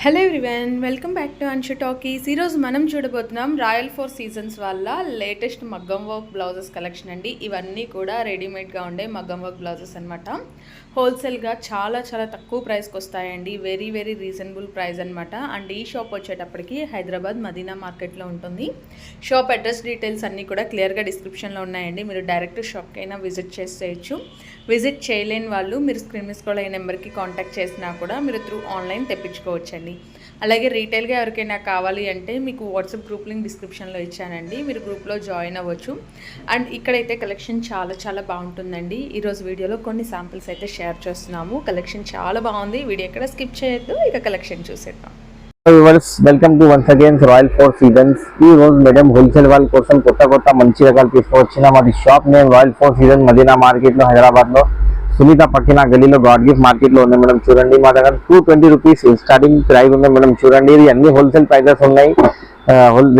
Hello everyone welcome back to Anshu talkies ఈరోజు మనం చూడబోతున్నాం రాయల్ ఫోర్ సీజన్స్ వల్ల లేటెస్ట్ మగ్గం వర్క్ బ్లౌజెస్ కలెక్షన్ అండి. ఇవన్నీ కూడా రెడీమేడ్గా ఉండే మగ్గం వర్క్ బ్లౌజెస్ అనమాట హోల్సేల్గా చాలా చాలా తక్కువ ప్రైస్కి వస్తాయండి వెరీ వెరీ రీజనబుల్ ప్రైస్ అనమాట అండ్ ఈ షాప్ వచ్చేటప్పటికి హైదరాబాద్ మదీనా మార్కెట్లో ఉంటుంది. షాప్ అడ్రస్ డీటెయిల్స్ అన్నీ కూడా క్లియర్గా డిస్క్రిప్షన్లో ఉన్నాయండి. మీరు డైరెక్ట్ షాప్కి అయినా విజిట్ చేసేయచ్చు. విజిట్ చేయలేని వాళ్ళు మీరు స్క్రీన్ మిస్ కూడా ఈ నెంబర్కి కాంటాక్ట్ చేసినా కూడా మీరు త్రూ ఆన్లైన్ తెప్పించుకోవచ్చండి. అలాగే రీటైల్గా ఎవరికైనా కావాలి అంటే మీకు వాట్సాప్ గ్రూప్ లింక్ డిస్క్రిప్షన్లో ఇచ్చానండి. మీరు గ్రూప్లో జాయిన్ అవ్వచ్చు. అండ్ ఇక్కడైతే కలెక్షన్ చాలా చాలా బాగుంటుందండి. ఈరోజు వీడియోలో కొన్ని శాంపిల్స్ అయితే షేర్ చేస్తున్నాము. కలెక్షన్ చాలా బాగుంది. వీడియో ఎక్కడ స్కిప్ చేయొద్దు. ఇక కలెక్షన్ చూసేద్దాం. Viewers welcome to once again royal four seasons ఈ రోజు మేడం హోల్సేల్ వాళ్ళ కోసం కొత్త కొత్త మంచి రకాలు తీసుకువచ్చిన మాది shop name royal four season Madina మార్కెట్లో హైదరాబాద్లో సునీత పక్కన గలీలో గాడ్ గిఫ్ట్ మార్కెట్లో ఉంది మేడం. చూడండి మా దగ్గర two twenty rupees starting price ఉంది మేడం. చూడండి ఇది అన్ని హోల్సేల్ ప్రైజెస్ ఉన్నాయి.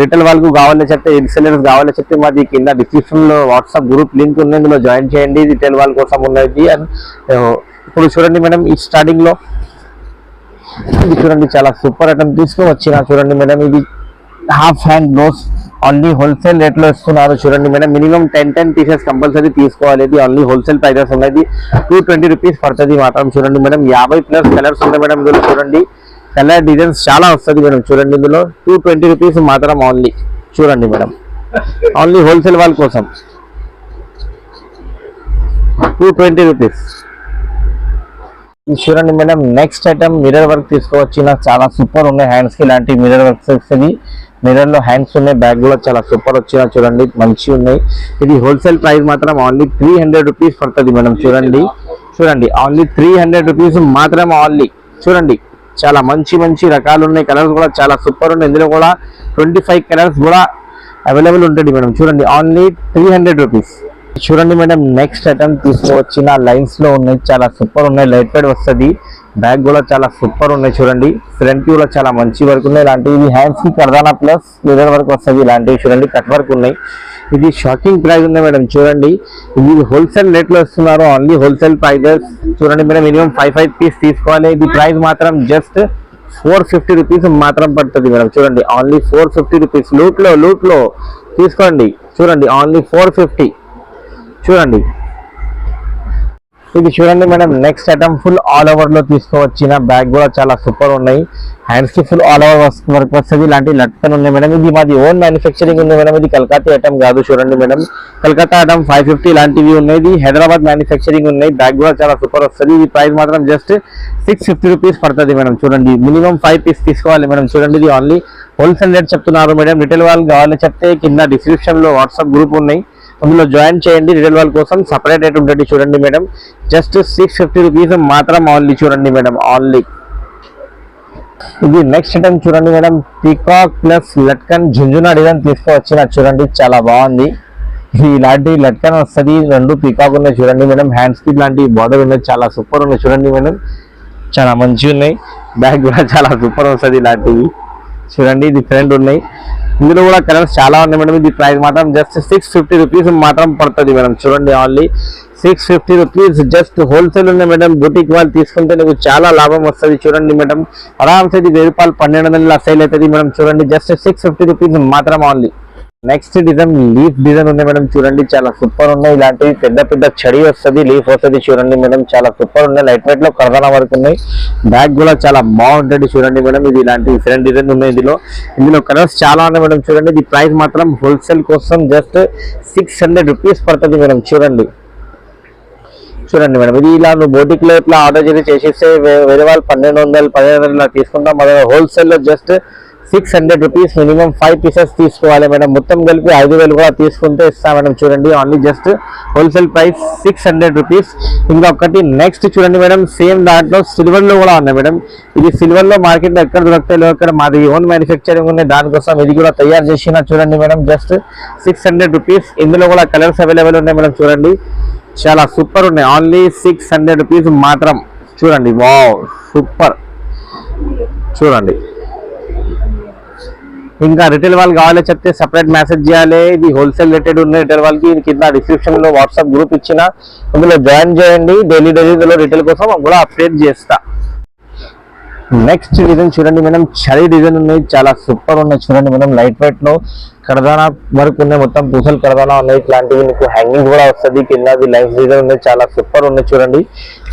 రిటైల్ వాళ్ళకు కావాలని చెప్తే రీసెలర్స్ కావాలని చెప్తే మాది కింద డిస్క్రిప్షన్లో వాట్సాప్ గ్రూప్ లింక్ ఉంది. ఇందులో జాయిన్ చేయండి. రిటైల్ వాళ్ళ కోసం ఉన్నది. అండ్ ఇప్పుడు చూడండి మేడం ఈ స్టార్టింగ్లో ఇది చూడండి చాలా సూపర్ ఐటమ్ తీసుకుని వచ్చిన చూడండి మేడం ఇది half hand gloves only wholesale రేట్లో ఇస్తున్నారు చూడండి madam. Minimum ten ten pieces compulsory తీసుకోవాలి. ఇది ఓన్లీ హోల్సేల్ ప్రైజెస్ ఉన్నది టూ ట్వంటీ రూపీస్ పడుతుంది మాత్రం చూడండి మేడం. యాభై ప్లస్ కలర్స్ ఉన్నాయి మేడం ఇందులో చూడండి. కలర్ డిజైన్స్ చాలా వస్తుంది మేడం చూడండి ఇందులో. టూ ట్వంటీ రూపీస్ మాత్రం ఓన్లీ చూడండి మేడం. ఓన్లీ హోల్సేల్ వాళ్ళ కోసం. టూ ట్వంటీ రూపీస్ ఇది చూడండి madam next item mirror work తీసుకోవచ్చిన చాలా సూపర్ ఉన్నాయి. హ్యాండ్స్కి ఇలాంటి మిర్రర్ వర్క్స్ వస్తుంది మిర్రర్లో హ్యాండ్స్ ఉన్నాయి. బ్యాగ్లో చాలా సూపర్ వచ్చిన చూడండి. మంచి ఉన్నాయి. ఇది హోల్సేల్ ప్రైస్ మాత్రం ఓన్లీ త్రీ హండ్రెడ్ రూపీస్ పడుతుంది మేడం. చూడండి. చూడండి. ఓన్లీ త్రీ హండ్రెడ్ రూపీస్ మాత్రం ఓన్లీ చూడండి. చాలా మంచి మంచి రకాలు ఉన్నాయి. కలర్స్ కూడా చాలా సూపర్ ఉన్నాయి. ఇందులో కూడా ట్వంటీ ఫైవ్ కలర్స్ కూడా అవైలబుల్ ఉంటుంది మేడం. చూడండి. ఓన్లీ త్రీ హండ్రెడ్ రూపీస్ చూడండి మేడం నెక్స్ట్ ఐటమ్ తీసుకువచ్చిన లైన్స్లో ఉన్నాయి. చాలా సూపర్ ఉన్నాయి. లైట్ వెయిట్ వస్తుంది. బ్యాగ్ కూడా చాలా సూపర్ ఉన్నాయి చూడండి. ఫ్రంట్ కూడా చాలా మంచి వర్క్ ఉన్నాయి. ఇలాంటివి హ్యాండ్స్కి కర్దానా ప్లస్ లెదర్ వర్క్ వస్తుంది. ఇలాంటివి చూడండి. కట్ వర్క్ ఉన్నాయి. ఇది షాకింగ్ ప్రైస్ ఉంది మేడం చూడండి. ఇది హోల్సేల్ రేట్లో ఇస్తున్నారు. ఓన్లీ హోల్సేల్ ప్రైజెస్ చూడండి madam minimum five five piece తీసుకోవాలి. ఇది ప్రైస్ మాత్రం జస్ట్ ఫోర్ ఫిఫ్టీ రూపీస్ మాత్రం పడుతుంది మేడం చూడండి. ఓన్లీ ఫోర్ ఫిఫ్టీ రూపీస్ లూట్లో లూట్లో. తీసుకోండి. చూడండి. ఓన్లీ ఫోర్ ఫిఫ్టీ చూడండి. ఇది చూడండి madam next item full all ఓవర్లో తీసుకువచ్చిన బ్యాగ్ కూడా చాలా సూపర్ ఉన్నాయి. హ్యాండ్స్కి ఫుల్ ఆల్ ఓవర్ వర్క్ వస్తుంది. ఇలాంటి లట్కన్ ఉన్నాయి మేడం. ఇది మాది ఓన్ మ్యానుఫ్యాక్చరింగ్ ఉంది మేడం. ఇది కలకత్తా ఐటమ్ కాదు చూడండి madam. Calcutta item five fifty ఇలాంటివి ఉన్నాయి. ఇది హైదరాబాద్ మ్యానుఫ్యాక్చరింగ్ ఉన్నాయి. బ్యాగ్ కూడా చాలా సూపర్ వస్తుంది. ఇది ప్రైస్ మాత్రం జస్ట్ సిక్స్ ఫిఫ్టీ రూపీస్ పడుతుంది మేడం. చూడండి. మినిమం ఫైవ్ పీస్ తీసుకోవాలి మేడం. చూడండి ఇది ఓన్లీ హోల్సేల్ రేట్ చెప్తున్నారు మేడం. రిటైల్ వాళ్ళు కావాలని చెప్తే కింద డిస్క్రిప్షన్లో వాట్సాప్ గ్రూప్ ఉన్నాయి. అందులో జాయిన్ చేయండి. రిటైల్ వాళ్ళ కోసం సపరేట్ రేట్ ఉంటుంది చూడండి madam. Just six fifty rupees మాత్రం ఓన్లీ చూడండి మేడం ఓన్లీ ఇది నెక్స్ట్ ఐటమ్ చూడండి మేడం. పీకాక్ ప్లస్ లట్కన్ జుంజునా డిజైన్ తీసుకువచ్చిన చూడండి చాలా బాగుంది. ఇలాంటి లట్కన్ వస్తుంది రెండు పీకాక్ ఉన్నాయి చూడండి మేడం. హ్యాండ్స్కి ఇలాంటి బార్డర్ ఉన్నాయి చాలా సూపర్ ఉన్నాయి చూడండి మేడం. చాలా మంచిగా ఉన్నాయి బ్యాగ్ కూడా చాలా సూపర్ వస్తుంది ఇలాంటివి. చూడండి ఇది ఫ్రెండ్ ఉన్నాయి. ఇందులో కూడా కలర్స్ చాలా ఉన్నాయి మేడం. ఇది ప్రైస్ మాత్రం జస్ట్ సిక్స్ ఫిఫ్టీ రూపీస్ మాత్రం పడుతుంది మేడం. చూడండి only six fifty rupees just wholesale ఉన్నాయి మేడం. బుటీక్ వాళ్ళు తీసుకుంటే నీకు చాలా లాభం వస్తుంది. చూడండి మేడం. ఆరామ్సే ఇది వెయ్యి రూపాయలు పన్నెండు వందల సేల్ అవుతుంది మేడం. చూడండి జస్ట్ సిక్స్ ఫిఫ్టీ రూపీస్ మాత్రం only next design leaf design ఉంది మేడం చూడండి చాలా సూపర్ ఉన్నాయి. ఇలాంటివి పెద్ద పెద్ద చడి వస్తుంది లీఫ్ వస్తుంది. చూడండి మేడం చాలా సూపర్ ఉన్నాయి. లైట్ వెయిట్లో కరదాన వరకు ఉన్నాయి. బ్యాగ్ కూడా చాలా బాగుంటుంది చూడండి మేడం ఇది ఇలాంటి డిఫరెంట్ డిజైన్ ఉన్నాయి ఇందులో. ఇందులో కలర్స్ చాలా ఉన్నాయి మేడం చూడండి ఇది ప్రైస్ మాత్రం హోల్సేల్ కోసం జస్ట్ సిక్స్ హండ్రెడ్ రూపీస్ పడుతుంది మేడం చూడండి. చూడండి మేడం ఇది ఇలా నువ్వు బోటిక్లో ఇట్లా ఆర్డర్ చేసి చేసేస్తే వేరే వాళ్ళు పన్నెండు వందలు పదిహేను వందలు ఇలా తీసుకుంటాం. మన హోల్సేల్లో just six hundred rupees minimum five pieces తీసుకోవాలి మేడం. మొత్తం కలిపి ఐదు వేలు కూడా తీసుకుంటే ఇస్తాం మేడం చూడండి. Only just wholesale price six hundred rupees. ఇంకా ఒకటి నెక్స్ట్ చూడండి మేడం. సేమ్ దాంట్లో సిల్వర్లో కూడా ఉన్నాయి మేడం. ఇది సిల్వర్లో మార్కెట్లో ఎక్కడ దొరుకుతాయి అక్కడ మాది ఓన్ మ్యానుఫ్యాక్చరింగ్ ఉంది. దానికోసం ఇది కూడా తయారు చేసిన చూడండి madam. Just six hundred rupees. ఇందులో కూడా కలర్స్ అవైలబుల్ ఉన్నాయి మేడం చూడండి. చాలా సూపర్ ఉన్నాయి. ఓన్లీ సిక్స్ హండ్రెడ్ రూపీస్ మాత్రం. చూడండి. వావ్ సూపర్ చూడండి. ఇంకా రిటైల్ వాళ్ళు కావాలో చెప్తే సపరేట్ మెసేజ్ చేయాలి. ఇది హోల్సేల్ రిలేటెడ్ ఉన్న రిటైల్ వాళ్ళకి కింద డిస్క్రిప్షన్లో వాట్సాప్ గ్రూప్ ఇచ్చిన. అందులో జాయిన్ చేయండి. డైలీ డైలీ రిటైల్ కోసం కూడా అప్డేట్ చేస్తా. నెక్స్ట్ డిజైన్ చూడండి మేడం. చలి డిజైన్ ఉన్నాయి. చాలా సూపర్ ఉన్నాయి చూడండి మేడం. లైట్ వెయిట్లో కడదానా వరకు ఉన్నాయి. మొత్తం పూసలు కడదానా ఉన్నాయి. ఇట్లాంటివి మీకు హ్యాంగింగ్ కూడా వస్తుంది. కిందది లైఫ్ డిజైన్ ఉన్నాయి. చాలా సూపర్ ఉన్నాయి చూడండి.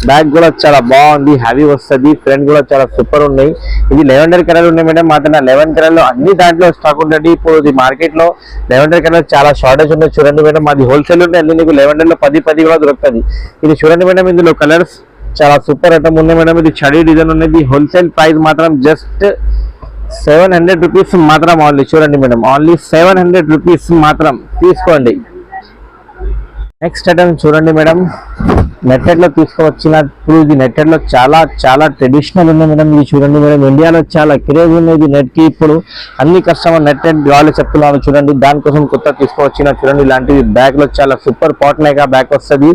బ్యాగ్ కూడా చాలా బాగుంది. హ్యావీ వస్తుంది. ఫ్రంట్ కూడా చాలా సూపర్ ఉన్నాయి. ఇది లెవెండర్ కలర్ ఉన్నాయి మేడం. మాట లెవెన్ కలర్లో అన్ని దాంట్లో స్టాక్ ఉంటుంది ఇప్పుడు ఇది మార్కెట్లో లెవెండర్ కలర్ చాలా షార్టేజ్ ఉన్నాయి చూడండి మేడం. అది హోల్సేల్ ఉంటే అన్ని మీకు లెవెండర్లో పది పది కూడా దొరుకుతుంది. ఇది చూడండి మేడం. ఇందులో కలర్స్ చాలా సూపర్ ఐటమ్ ఉంది మేడం ఇది చడి డిజైన్ ఉన్నది. హోల్సేల్ ప్రైస్ మాత్రం జస్ట్ సెవెన్ హండ్రెడ్ రూపీస్ మాత్రం ఓన్లీ చూడండి madam only seven hundred rupees మాత్రం. తీసుకోండి. నెక్స్ట్ ఐటమ్ చూడండి మేడం నెట్టెడ్లో ఇది. నెట్టెడ్లో చాలా చాలా ట్రెడిషనల్ ఉంది మేడం. ఇది చూడండి మేడం. ఇండియాలో చాలా క్రేజ్ ఉన్నది నెట్కి ఇప్పుడు. అన్ని కస్టమర్ నెట్టెడ్ వాళ్ళు చెప్తున్నాను చూడండి. దానికోసం కొత్త తీసుకువచ్చిన చూడండి. ఇలాంటివి బ్యాగ్లో చాలా సూపర్ పాట్నైగా బ్యాగ్ వస్తుంది.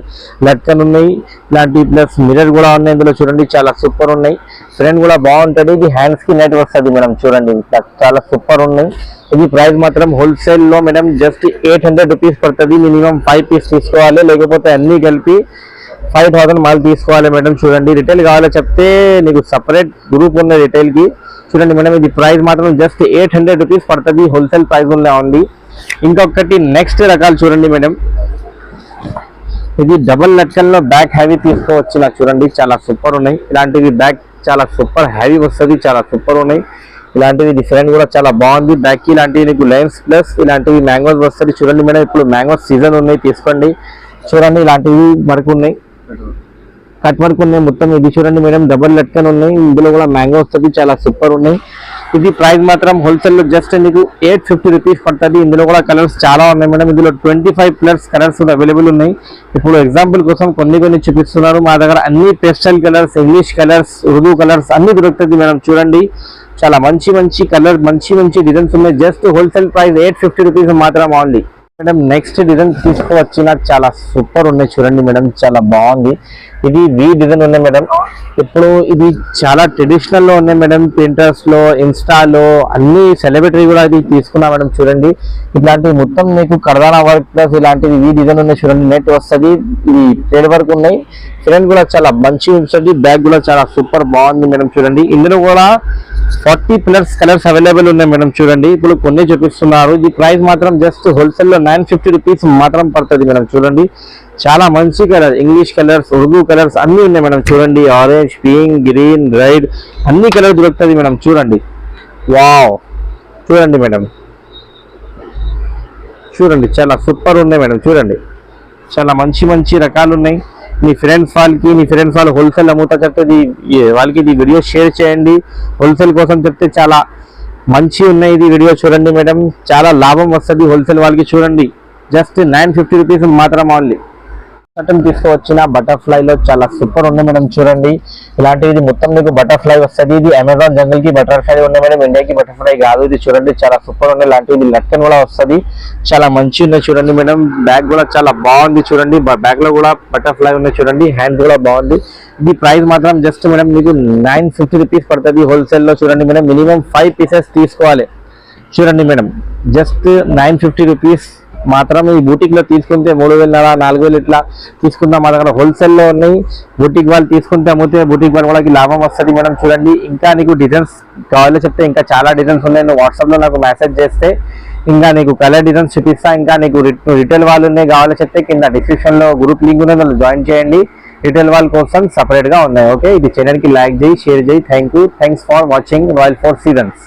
లట్కన్ ఉన్నాయి. ఇలాంటి ప్లస్ మిర్రర్ కూడా ఉన్నాయి ఇందులో చూడండి. చాలా సూపర్ ఉన్నాయి. ఫ్రెండ్ కూడా బాగుంటుంది. ఇది హ్యాండ్స్కి నెట్ వస్తుంది మేడం చూడండి. చాలా సూపర్ ఉన్నాయి. ఇది ప్రైస్ మాత్రం హోల్సేల్లో madam just eight hundred rupees పడుతుంది. మినిమం ఫైవ్ పీస్ తీసుకోవాలి. లేకపోతే అన్ని కలిపి ఫైవ్ థౌసండ్ మాల్ తీసుకోవాలి మేడం చూడండి. రిటైల్ కావాలో చెప్తే నీకు సపరేట్ గ్రూప్ ఉంది రిటైల్కి చూడండి మేడం ఇది ప్రైస్ మాత్రం జస్ట్ ఎయిట్ హండ్రెడ్ రూపీస్ పడుతుంది. హోల్సేల్ ప్రైస్ ఉండే ఉంది. ఇంకొకటి నెక్స్ట్ రకాలు చూడండి మేడం. ఇది డబల్ లక్షల్లో బ్యాక్ హ్యావీ తీసుకోవచ్చు నాకు చూడండి. చాలా సూపర్ ఉన్నాయి. ఇలాంటివి బ్యాక్ చాలా సూపర్ హ్యావీ వస్తుంది. చాలా సూపర్ ఉన్నాయి. ఇలాంటివి డిఫరెంట్ కూడా చాలా బాగుంది. బ్యాక్ ఇలాంటివి నీకు లైన్స్ ప్లస్ ఇలాంటివి మ్యాంగోస్ వస్తుంది. చూడండి మేడం ఇప్పుడు మ్యాంగోస్ సీజన్ ఉన్నాయి. తీసుకోండి. చూడండి ఇలాంటివి వరకు ఉన్నాయి. కట్ వర్క్ ఉన్నాయి. మొత్తం ఇది చూడండి మేడం. డబల్ లట్కన్ ఉన్నాయి. ఇందులో కూడా మ్యాంగో వస్తుంది. చాలా సూపర్ ఉన్నాయి. ఇది ప్రైస్ మాత్రం హోల్సేల్లో జస్ట్ మీకు ఎయిట్ ఫిఫ్టీ రూపీస్ పడుతుంది. ఇందులో కూడా కలర్స్ చాలా ఉన్నాయి మేడం. ఇందులో twenty five plus colours available ఉన్నాయి. ఇప్పుడు ఎగ్జాంపుల్ కోసం కొన్ని కొన్ని చూపిస్తున్నారు. మా దగ్గర అన్ని pastel colours English colours Urdu colours అన్ని దొరుకుతుంది మేడం. చూడండి. చాలా మంచి మంచి కలర్ మంచి మంచి డిజైన్స్ ఉన్నాయి. Just wholesale price eight fifty rupees మాత్రం ఓన్లీ మేడం నెక్స్ట్ డిజైన్ తీసుకువచ్చిన చాలా సూపర్ ఉన్నాయి చూడండి మేడం చాలా బాగుంది. ఇది వి డిజైన్ ఉన్నాయి మేడం. ఇప్పుడు ఇది చాలా ట్రెడిషనల్లో ఉన్నాయి మేడం ప్రింటర్స్లో ఇన్స్టాలో అన్ని సెలబ్రిటీ కూడా ఇది తీసుకున్నా మేడం చూడండి. ఇట్లాంటివి మొత్తం మీకు కర్దానా వర్క్ ప్లస్ ఇలాంటివి వి డిజైన్ ఉన్నాయి చూడండి. నెట్ వస్తుంది ఇది ట్రేడ్ వర్క్ ఉన్నాయి. ఫ్రంట్ కూడా చాలా మంచిగా ఉంటుంది బ్యాగ్ కూడా చాలా సూపర్ బాగుంది మేడం చూడండి. ఇందులో కూడా ఫార్టీ ప్లస్ కలర్స్ అవైలబుల్ ఉన్నాయి మేడం చూడండి. ఇప్పుడు కొన్ని చూపిస్తున్నారు. ఇది ప్రైస్ మాత్రం జస్ట్ హోల్సేల్లో నైన్ ఫిఫ్టీ రూపీస్ మాత్రం పడుతుంది మేడం చూడండి. చాలా మంచి colour English colours Urdu colours అన్నీ ఉన్నాయి మేడం చూడండి. ఆరెంజ్ పింక్ గ్రీన్ రెడ్ అన్ని కలర్ దొరుకుతుంది మేడం చూడండి. వావ్! చూడండి మేడం. చూడండి చాలా సూపర్ ఉన్నాయి మేడం చూడండి. చాలా మంచి మంచి రకాలు ఉన్నాయి మీ ఫ్రెండ్స్ వాళ్ళకి మీ ఫ్రెండ్స్ వాళ్ళు హోల్సేల్ అమ్ముతా చెప్తే ఇది వాళ్ళకి ఇది వీడియో షేర్ చేయండి. హోల్సేల్ కోసం చెప్తే చాలా మంచి ఉన్నాయి ఇది వీడియో చూడండి మేడం. చాలా లాభం వస్తుంది హోల్సేల్ వాళ్ళకి చూడండి. జస్ట్ నైన్ ఫిఫ్టీ రూపీస్ మాత్రం ఓన్లీ కటన్ తీసుకువచ్చిన బటర్ఫ్లైలో చాలా సూపర్ ఉంది మేడం చూడండి. ఇలాంటిది ఇది మొత్తం మీకు బటర్ఫ్లై వస్తుంది. ఇది అమెజాన్ జంగల్కి బటర్ఫ్లై ఉంది మేడం ఇండియాకి బటర్ఫ్లై కాదు. ఇది చూడండి చాలా సూపర్ ఉంది. ఇలాంటిది ఇది లక్కన్ కూడా వస్తుంది. చాలా మంచి ఉంది చూడండి మేడం బ్యాగ్ కూడా చాలా బాగుంది చూడండి. బ్యాగ్లో కూడా బటర్ఫ్లై ఉంది చూడండి. హ్యాండ్ కూడా బాగుంది. ఇది ప్రైస్ మాత్రం జస్ట్ మేడం మీకు నైన్ ఫిఫ్టీ రూపీస్ పడుతుంది హోల్సేల్లో చూడండి మేడం మినిమం ఫైవ్ పీసెస్ తీసుకోవాలి. చూడండి madam just nine fifty rupees మాత్రం ఈ బూటిక్లో తీసుకుంటే మూడు వేల నాలుగు వేలు ఇట్లా తీసుకుందాం. మా దగ్గర హోల్సేల్లో ఉన్నాయి. బూటిక్ వాళ్ళు తీసుకుంటే అమ్మితే బూటిక్ వాళ్ళు వాళ్ళకి లాభం వస్తుంది మేడం. చూడండి ఇంకా నీకు డిజైన్స్ కావాలో చెప్తే ఇంకా చాలా డిజైన్స్ ఉన్నాయి. నువ్వు వాట్సాప్లో నాకు మెసేజ్ చేస్తే ఇంకా నీకు కలర్ డిజైన్స్ చూపిస్తా. ఇంకా నీకు రిటైల్ వాళ్ళు ఉన్నాయి కావాలో చెప్తే కింద డిస్క్రిప్షన్లో గ్రూప్ లింక్ ఉన్నది. జాయిన్ చేయండి. రిటైల్ వాళ్ళ కోసం సపరేట్గా ఉన్నాయి. ఓకే ఇది చేయడానికి లైక్ చేయి షేర్ చేయి. Thank you thanks for watching royal four seasons